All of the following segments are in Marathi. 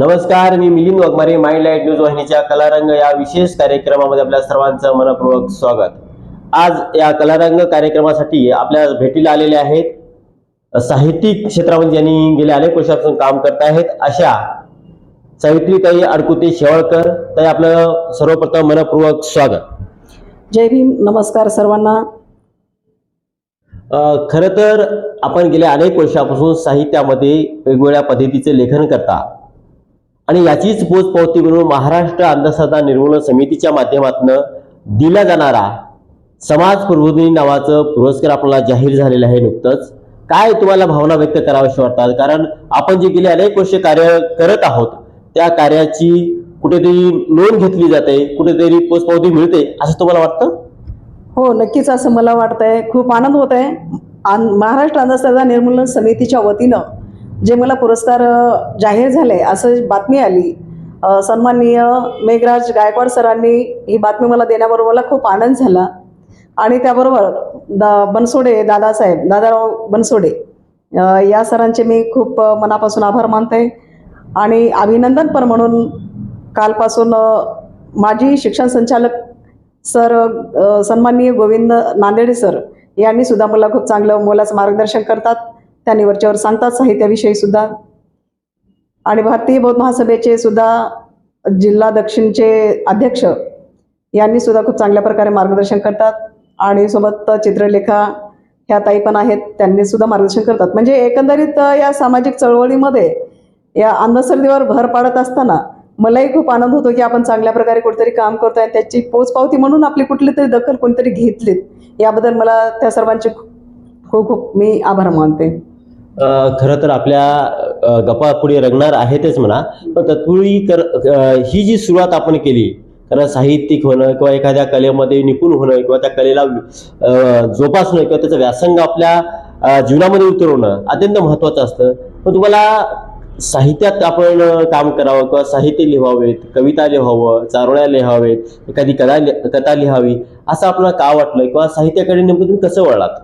नमस्कार मी Milind Waghmare mind light news वाहिनीच्या कलारंग या विशेष कार्यक्रमामध्ये आपल्या सर्वांचं मनपूर्वक स्वागत. आज या कलारंग कार्यक्रमासाठी आपल्या भेटीला आलेले आहेत साहित्यिक क्षेत्रामध्ये ज्यांनी गेल्या अनेक वर्षापासून काम करत आहेत अशा सावित्रीताई अडकुते शेवाळकर. ताई आपलं सर्वप्रथम मनपूर्वक स्वागत. जय भीम नमस्कार सर्वांना. खरं तर आपण गेल्या अनेक वर्षापासून साहित्यामध्ये वेगवेगळ्या पद्धतीचे लेखन करता. आणि याचीच पोचपावती म्हणून महाराष्ट्र अंधश्रद्धा निर्मूलन समितीच्या माध्यमातून दिला जाणारा समाज प्रबोधिनी नावाचं पुरस्कार आपल्याला जाहीर झालेला आहे नुकतंच. काय तुम्हाला भावना व्यक्त कराव्याशी वाटतात? कारण आपण जे गेले अनेक वर्ष कार्य करत आहोत त्या कार्याची कुठेतरी नोंद घेतली जाते कुठेतरी पोचपावती मिळते असं तुम्हाला वाटतं? हो नक्कीच असं मला वाटतंय. खूप आनंद होत आहे महाराष्ट्र अंधश्रद्धा निर्मूलन समितीच्या वतीनं जे मला पुरस्कार जाहीर झाले असं बातमी आली. सन्माननीय मेघराज गायकवाड सरांनी ही बातमी मला देण्याबरोबर मला खूप आनंद झाला. आणि त्याबरोबर दा बनसोडे दादासाहेब दादाराव बनसोडे या सरांचे मी खूप मनापासून आभार मानते. आणि अभिनंदन पण म्हणून कालपासून माजी शिक्षण संचालक सर सन्माननीय गोविंद नांदेडे सर यांनी सुद्धा मला खूप चांगलं मोलाचं मार्गदर्शन करतात. त्यांनी वरच्यावर सांगतात साहित्याविषयी सुद्धा. आणि भारतीय बौद्ध महासभेचे सुद्धा जिल्हा दक्षिणचे अध्यक्ष यांनी सुद्धा खूप चांगल्या प्रकारे मार्गदर्शन करतात. आणि सोबत चित्रलेखा ह्या ताई पण आहेत त्यांनी सुद्धा मार्गदर्शन करतात. म्हणजे एकंदरीत या सामाजिक चळवळीमध्ये या अंधश्रद्धेवर भर पाडत असताना मलाही खूप आनंद होतो की आपण चांगल्या प्रकारे कुठेतरी काम करतोय आणि त्याची पोचपावती म्हणून आपली कुठली तरी दखल कोणतरी घेतलीत. याबद्दल मला त्या सर्वांचे खूप खूप मी आभार मानते. खरं तर आपल्या गप्पा पुढे रंगणार आहेतच म्हणा पण तत्पूर्वी कर ही जी सुरुवात आपण केली कारण साहित्यिक होणं किंवा एखाद्या कलेमध्ये निपुण होणं किंवा त्या कलेला जोपासणं किंवा त्याचं व्यासंग आपल्या जीवनामध्ये उतरवणं अत्यंत महत्त्वाचं असतं. पण तुम्हाला साहित्यात आपण काम करावं किंवा साहित्य लिहावेत कविता लिहावं चारोळ्या लिहावेत एखादी कथा कथा लिहावी असं आपल्याला का वाटलं किंवा साहित्याकडे नेमकं तुम्ही कसं वळलात?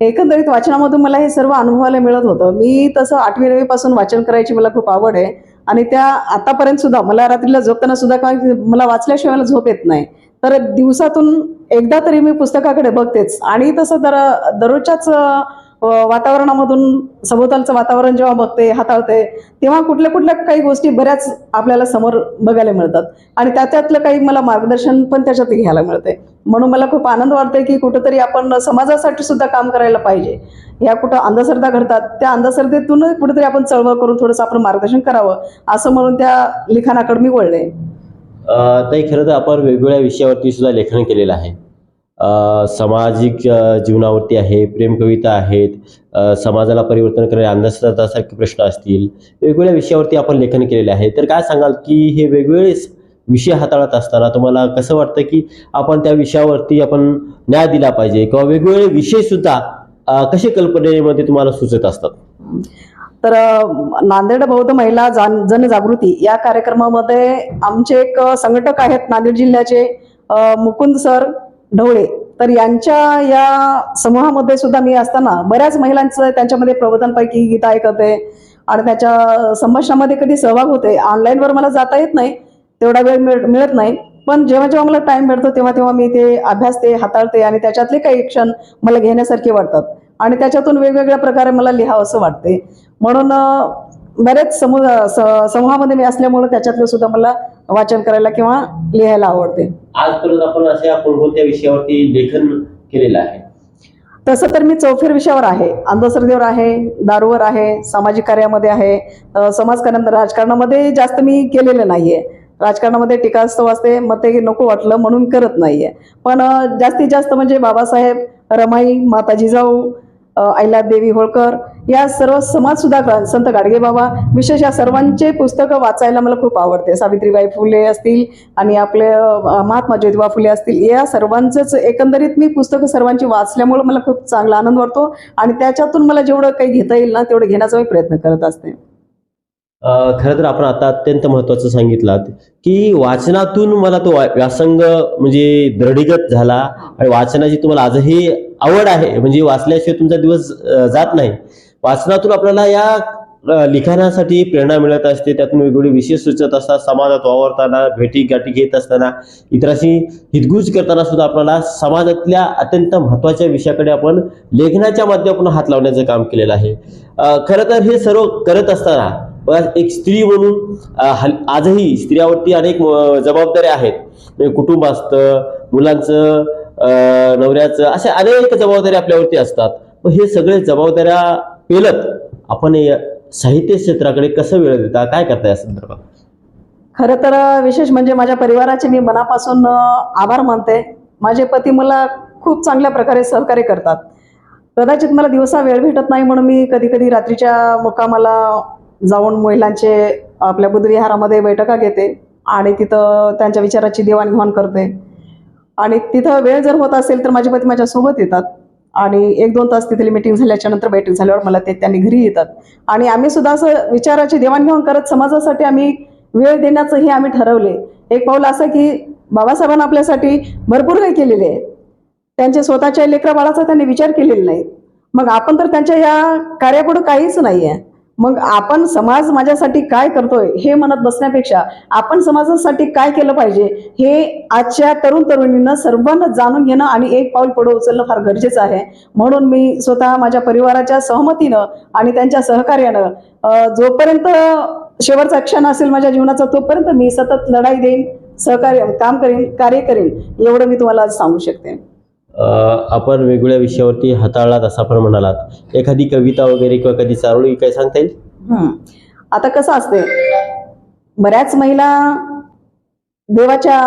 एकंदरीत वाचनामधून मला हे सर्व अनुभवायला मिळत होतं. मी तसं आठवी नववीपासून वाचन करायची मला खूप आवड आहे. आणि त्या आतापर्यंत सुद्धा मला रात्रीला झोपताना सुद्धा काय मला वाचल्याशिवाय मला झोप येत नाही. तर दिवसातून एकदा तरी मी पुस्तकाकडे बघतेच. आणि तसं दर दररोजच्याच वातावरणामधून सभोवतालचं वातावरण जेव्हा बघते हाताळते तेव्हा कुठल्या कुठल्या काही गोष्टी बऱ्याच आपल्याला समोर बघायला मिळतात. आणि त्याच्यातलं काही मला मार्गदर्शन पण त्याच्यात घ्यायला मिळते म्हणून मला खूप आनंद वाटतंय की कुठंतरी आपण समाजासाठी सुद्धा काम करायला पाहिजे. या कुठं अंधश्रद्धा घडतात त्या अंधश्रद्धेतून कुठेतरी आपण चळवळ करून थोडंसं आपण मार्गदर्शन करावं असं म्हणून त्या लिखाणाकडे मी वळले. ते ताई खरं तर आपण वेगवेगळ्या विषयावरती सुद्धा लेखन केलेलं आहे. सामाजिक जीवनावरती आहे प्रेमकविता आहेत समाजाला परिवर्तन करणारे अंधश्रद्धासारखे प्रश्न असतील वेगवेगळ्या विषयावरती आपण लेखन केलेले आहे. तर काय सांगाल की हे वेगवेगळे विषय हाताळत असताना तुम्हाला कसं वाटतं की आपण त्या विषयावरती आपण न्याय दिला पाहिजे किंवा वेगवेगळे विषय सुद्धा कसे कल्पनेमध्ये तुम्हाला सुचत असतात? तर नांदेड बौद्ध महिला जनजागृती या कार्यक्रमामध्ये आमचे एक संघटक आहेत नांदेड जिल्ह्याचे मुकुंद सर ढवळे. तर यांच्या या समूहामध्ये सुद्धा मी असताना बऱ्याच महिलांचं त्यांच्यामध्ये प्रबोधनपैकी गीता ऐकते आणि त्याच्या संभाषणामध्ये कधी सहभाग होते ऑनलाईनवर मला जाता येत नाही तेवढा वेळ मिळ मिळत नाही. पण जेव्हा जेव्हा मला टाइम मिळतो तेव्हा तेव्हा मी ते अभ्यासते हाताळते आणि त्याच्यातले काही क्षण मला घेण्यासारखे वाटतात. आणि त्याच्यातून वेगवेगळ्या प्रकारे मला लिहावं असं वाटते. म्हणून बरेच समूह समूहामध्ये मी असल्यामुळे त्याच्यातलं सुद्धा मला वाचन करायला किंवा लिहायला आवडते. आजपर्यंत आपण अशा कोणकोणत्या विषयावरती लेखन केलेलं आहे. तसं तर मी चौफेर विषयावर आहे. अंधश्रद्धेवर आहे दारूवर आहे सामाजिक कार्यामध्ये आहे अ, समाजकार्यामध्ये राजकारणामध्ये जास्त मी केलेलं नाहीये. राजकारणामध्ये टीकास्तव असते मग ते नको वाटलं म्हणून करत नाहीये. पण जास्तीत जास्त म्हणजे बाबासाहेब रमाई माता जिजाऊ अहिल्यादेवी होळकर या सर्व समाज सुद्धा संत गाडगे बाबा विशेष या सर्वांचे पुस्तकं वाचायला मला खूप आवडते. सावित्रीबाई फुले असतील आणि आपले महात्मा ज्योतिबा फुले असतील या सर्वांचंच एकंदरीत मी पुस्तकं सर्वांची वाचल्यामुळे मला खूप चांगला आनंद वाटतो आणि त्याच्यातून मला जेवढं काही घेता येईल ना तेवढं घेण्याचा मी प्रयत्न करत असते. खरं तर आपण आता अत्यंत महत्त्वाचं सांगितलं की वाचनातून मला तो व्यासंग म्हणजे दृढीगत झाला आणि वाचनाची तुम्हाला आजही आवड आहे. म्हणजे वाचल्याशिवाय तुमचा दिवस जात नाही. वाचनातून आपल्याला या लिखाणासाठी प्रेरणा मिळत असते. त्यातून वेगवेगळे विषय सुचत असतात. समाजात वावरताना भेटी गाठी घेत असताना इतरांशी हितगुज करताना सुद्धा आपल्याला समाजातल्या अत्यंत महत्त्वाच्या विषयाकडे आपण लेखनाच्या माध्यमातून हात लावण्याचं काम केलेलं आहे. खरं तर हे सर्व करत असताना एक स्त्री म्हणून हल- आजही स्त्रियावरती अनेक जबाबदाऱ्या आहेत. म्हणजे कुटुंब असतं मुलांचं नवऱ्याचं अशा अनेक जबाबदाऱ्या आपल्यावरती असतात. मग हे सगळे जबाबदाऱ्या पेलत. आपण साहित्य क्षेत्राकडे कसं वेळ देता? काय करता या संदर्भात? खरं तर विशेष म्हणजे माझ्या परिवाराचे मी मनापासून आभार मानते. माझे पती मला खूप चांगल्या प्रकारे सहकार्य करतात. कदाचित मला दिवसा वेळ भेटत नाही म्हणून मी कधी कधी रात्रीच्या मुकामाला जाऊन महिलांचे आपल्या बुद्धविहारामध्ये बैठका घेते आणि तिथं त्यांच्या विचाराची देवाणघेवाण करते. आणि तिथं वेळ जर होत असेल तर माझे पती माझ्यासोबत येतात. आणि एक दोन तास तिथली मिटिंग झाल्याच्यानंतर बैठक झाल्यावर मला ते त्यांनी घरी येतात. आणि आम्ही सुद्धा असं विचाराची देवाणघेवाण करत समाजासाठी आम्ही वेळ देण्याचं हे आम्ही ठरवले. एक पाऊल असं की बाबासाहेबांना आपल्यासाठी भरपूर काही केलेले आहे. त्यांच्या स्वतःच्या लेकराबाळाचा त्यांनी विचार केलेला नाही. मग आपण तर त्यांच्या या कार्यापुढं काहीच नाही आहे मग आपण समाज माझ्यासाठी काय करतोय हे म्हणत बसण्यापेक्षा आपण समाजासाठी काय केलं पाहिजे हे आजच्या तरुण तरुणींना सर्वांना जाणून घेणं आणि एक पाऊल पुढे उचलणं फार गरजेचं आहे. म्हणून मी स्वतः माझ्या परिवाराच्या सहमतीनं आणि त्यांच्या सहकार्यानं जोपर्यंत शेवटचा क्षण असेल माझ्या जीवनाचा तोपर्यंत मी सतत लढाई देईन सहकार्य काम करेन कार्य करेन एवढं मी तुम्हाला आज सांगू शकते. आपण वेगवेगळ्या विषयावरती हाताळलात असं आपण म्हणालात. एखादी कविता वगैरे किंवा कधी चारोळी काय सांगता येईल? आता कसं असते बऱ्याच महिला देवाच्या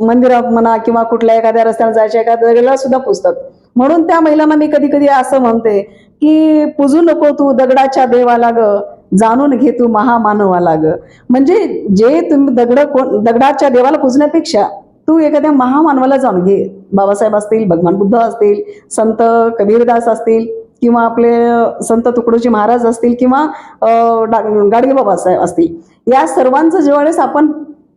मंदिरात म्हणा किंवा कुठल्या एखाद्या रस्त्यावर जायच्या एखाद्या सुद्धा पुजतात. म्हणून त्या महिलांना मी कधी कधी असं म्हणते की पुजू नको तू दगडाच्या देवाला ग जाणून घे तू महामानवाला ग. म्हणजे जे तुम्ही दगड कोण दगडाच्या देवाला पुजण्यापेक्षा तू एखाद्या महामानवाला जाऊन घे. बाबासाहेब असतील भगवान बुद्ध असतील संत कबीरदास असतील किंवा आपले संत तुकडोजी महाराज असतील किंवा गाडगे बाबासाहेब असतील. या सर्वांचं ज्यावेळेस आपण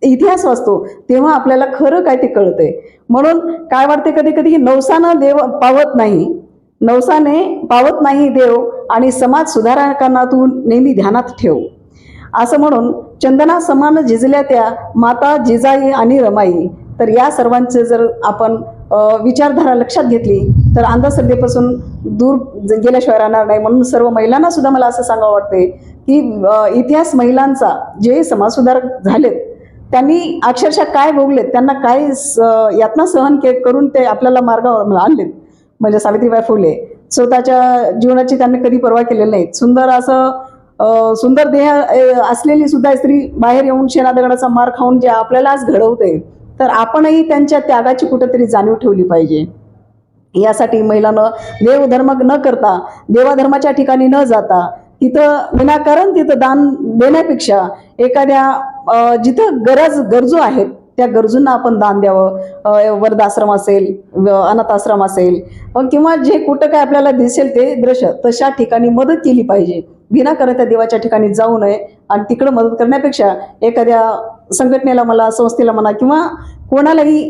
इतिहास वाचतो तेव्हा आपल्याला खरं काय ते कळतंय. म्हणून काय वाटते कधी कधी नवसानं देव पावत नाही. नवसाने पावत नाही देव आणि समाज सुधारकांना तू नेहमी ध्यानात ठेव. असं म्हणून चंदना समान झिजल्या त्या माता जिजाई आणि रमाई. तर या सर्वांचे जर आपण विचारधारा लक्षात घेतली तर अंधश्रद्धेपासून दूर गेल्याशिवाय राहणार नाही. म्हणून सर्व महिलांना सुद्धा मला असं सांगावं वाटते की इतिहास महिलांचा जे समाजसुधारक झालेत त्यांनी अक्षरशः काय भोगलेत त्यांना काय स- यातना सहन के करून ते आपल्याला मार्गावर आणलेत. म्हणजे सावित्रीबाई फुले. स्वतःच्या जीवनाची त्यांनी कधी पर्वा केलेली नाही सुंदर असं सुंदर देह असलेली सुद्धा स्त्री बाहेर येऊन शेणा दगडाचा मार खाऊन जे आपल्याला आज घडवते तर आपणही त्यांच्या त्यागाची कुठेतरी जाणीव ठेवली पाहिजे. यासाठी महिलांना देवधर्म न करता देवाधर्माच्या ठिकाणी न जाता तिथं विनाकारण तिथं दान देण्यापेक्षा एखाद्या जिथं गरज गरजू आहेत त्या गरजूंना आपण दान द्यावं. वर्धाश्रम असेल व- असेल अ, किंवा जे कुठं काय आपल्याला दिसेल ते दृश्य तशा ठिकाणी मदत केली पाहिजे. विनाकारण त्या देवाच्या ठिकाणी जाऊ नये आणि तिकडं मदत करण्यापेक्षा एखाद्या संघटनेला मला संस्थेला म्हणा किंवा कोणालाही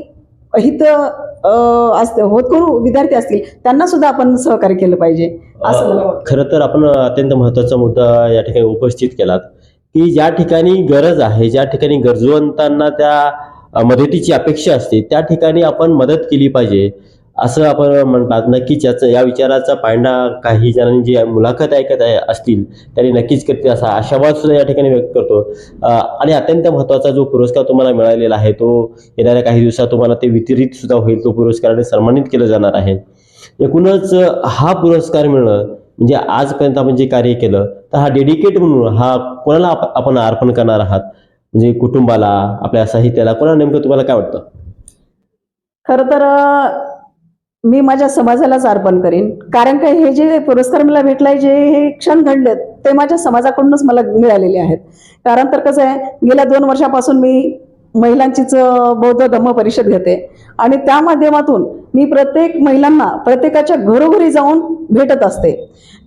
हित असते होत करू विद्यार्थी असतील त्यांना सुद्धा आपण सहकार्य केलं पाहिजे असं. खरं तर आपण अत्यंत महत्त्वाचा मुद्दा या ठिकाणी उपस्थित केलात की ज्या ठिकाणी गरज आहे ज्या ठिकाणी गरजवंतांना त्या मदतीची अपेक्षा असते त्या ठिकाणी आपण मदत केली पाहिजे असं आपण म्हणतात नक्कीच याचं या विचाराचा पांडा काही जणांनी जी मुलाखत ऐकत आहे असतील त्यांनी नक्कीच करतील असा आशावाद सुद्धा या ठिकाणी व्यक्त करतो. आणि अत्यंत महत्त्वाचा जो पुरस्कार तुम्हाला मिळालेला आहे तो येणाऱ्या काही दिवसात तुम्हाला ते वितरित सुद्धा होईल तो पुरस्काराने सन्मानित केलं जाणार आहे. एकूणच हा पुरस्कार मिळणं म्हणजे आजपर्यंत आपण जे कार्य केलं तर हा डेडिकेट म्हणून हा कोणाला आपण अर्पण करणार आहात? म्हणजे कुटुंबाला आपल्या साहित्याला कोणाला नेमकं तुम्हाला काय वाटतं? खरं तर मी माझ्या समाजालाच अर्पण करीन. कारण काय हे जे पुरस्कार मला भेटलाय जे हे क्षण घडलेत ते माझ्या समाजाकडूनच मला मिळालेले आहेत. कारण तर कसं आहे गेल्या दोन वर्षापासून मी महिलांचीच बौद्ध धम्म परिषद घेते. आणि त्या माध्यमातून मी प्रत्येक महिलांना प्रत्येकाच्या घरोघरी जाऊन भेटत असते.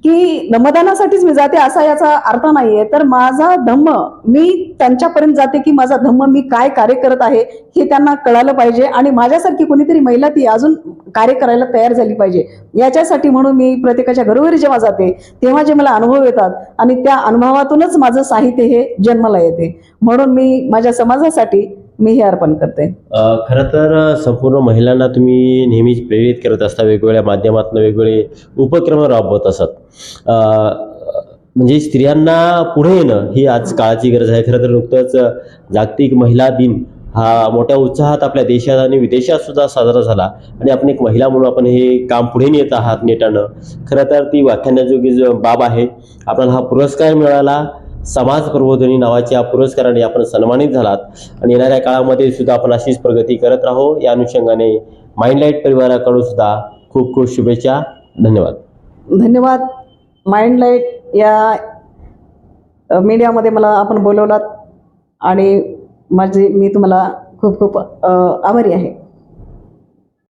की मतदानासाठीच मी जाते असा याचा अर्थ नाहीये. तर माझा धम्म मी त्यांच्यापर्यंत जाते की माझा धम्म मी काय कार्य करत आहे हे त्यांना कळालं पाहिजे आणि माझ्यासारखी कोणीतरी महिला ती अजून कार्य करायला तयार झाली पाहिजे. याच्यासाठी म्हणून मी प्रत्येकाच्या घरोघरी जेव्हा जाते तेव्हा जे मला अनुभव येतात आणि त्या अनुभवातूनच माझं साहित्य हे जन्माला येते. म्हणून मी माझ्या समाजासाठी मी हे अर्पण करते. खरं तर संपूर्ण महिलांना तुम्ही नेहमीच प्रेरित करत असता वेगवेगळ्या माध्यमातून वेगवेगळे उपक्रम राबवत असत. म्हणजे स्त्रियांना पुढे येणं ही आज काळाची गरज आहे. खरं तर नुकतंच जागतिक महिला दिन हा मोठ्या उत्साहात आपल्या देशात आणि विदेशात सुद्धा साजरा झाला आणि आपण एक महिला म्हणून आपण हे काम पुढे नेत आहात नेटानं. खरं तर ती व्याख्यानाजोगी जो बाब आहे आपल्याला हा पुरस्कार मिळाला. समाज प्रबोधनी नावाच्या पुरस्काराने आपण सन्मानित झालात. आणि येणाऱ्या काळामध्ये सुद्धा आपण अशीच प्रगती करत राहू. या अनुषंगाने माइंडलाईट परिवाराकडून सुद्धा खूप खूप शुभेच्छा. धन्यवाद. धन्यवाद. माइंडलाईट या मीडियामध्ये मला आपण बोलवलात. आणि माझे मी तुम्हाला खूप खूप आभारी आहे.